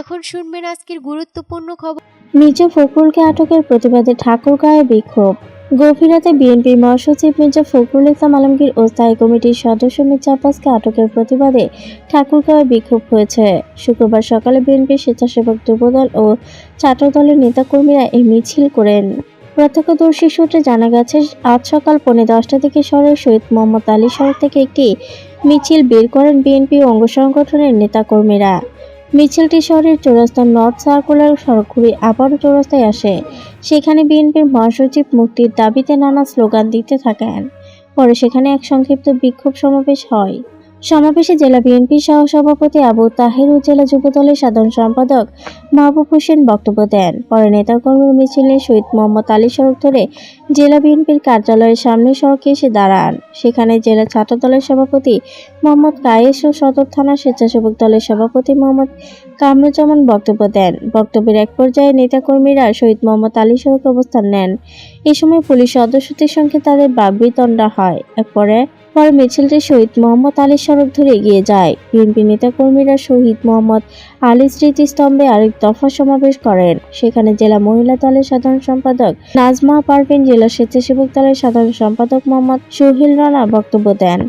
এখন শুনবেন আজকের গুরুত্বপূর্ণ খবর। মির্জা ফখরুলকে আটকের প্রতিবাদে ঠাকুরগাঁয়ে বিক্ষোভ। গভীর রাতে বিএনপির মহাসচিব মির্জা ফখরুল ইসলাম আলমগীর ও স্থায়ী কমিটির সদস্য মির্জা আব্বাসকে আটকের প্রতিবাদে ঠাকুরগাঁয়ে বিক্ষোভ হয়েছে। শুক্রবার সকালে বিএনপির স্বেচ্ছাসেবক যুবদল ও ছাত্র দলের নেতাকর্মীরা এই মিছিল করেন। প্রত্যক্ষদর্শী সূত্রে জানা গেছে, আজ সকাল পৌনে দশটা থেকে শহরের শহীদ মোহাম্মদ আলী সড়ক থেকে একটি মিছিল বের করেন বিএনপি অঙ্গ সংগঠনের নেতাকর্মীরা। মিছিলটি শহরের চৌরাস্তা নর্থ সার্কুলার সড়ক ঘুরে আবারও চৌরাস্তায় আসে। সেখানে বিএনপির মহাসচিব মুক্তির দাবিতে নানা স্লোগান দিতে থাকেন। পরে সেখানে এক সংক্ষিপ্ত বিক্ষোভ সমাবেশ হয়। সমাবেশে জেলা বিএনপির সহসভাপতি আবু তাহের ও জেলা যুবদলের সাধারণ সম্পাদক মাহবুব হোসেন বক্তব্য দেন। পরে নেতাকর্মীর মিছিল শহীদ মোহাম্মদ আলী সড়ক ধরে জেলা বিএনপির কার্যালয়ের সামনে সড়কে এসে দাঁড়ান। সেখানে জেলা ছাত্র দলের সভাপতি মোহাম্মদ কায়েস ও সদর থানা স্বেচ্ছাসেবক দলের সভাপতি মোহাম্মদ কামরুজ্জামান বক্তব্য দেন। বক্তব্যের এক পর্যায়ে নেতাকর্মীরা শহীদ মোহাম্মদ আলী সড়কে অবস্থান নেন। এ সময় পুলিশ সদস্যদের সঙ্গে তাদের বাগবিতণ্ডা হয়। এরপরে পরে মিছিলটি শহীদ মোহাম্মদ আলী সড়ক ধরে এগিয়ে যায়। বিএনপি নেতাকর্মীরা শহীদ মোহাম্মদ আলী স্মৃতিস্তম্ভে আরেক দফা সমাবেশ করেন। সেখানে জেলা মহিলা দলের সাধারণ সম্পাদক নাজমা পারভিন, জেলা স্বেচ্ছাসেবক দলের সাধারণ সম্পাদক মোহাম্মদ সোহেল রানা বক্তব্য দেন।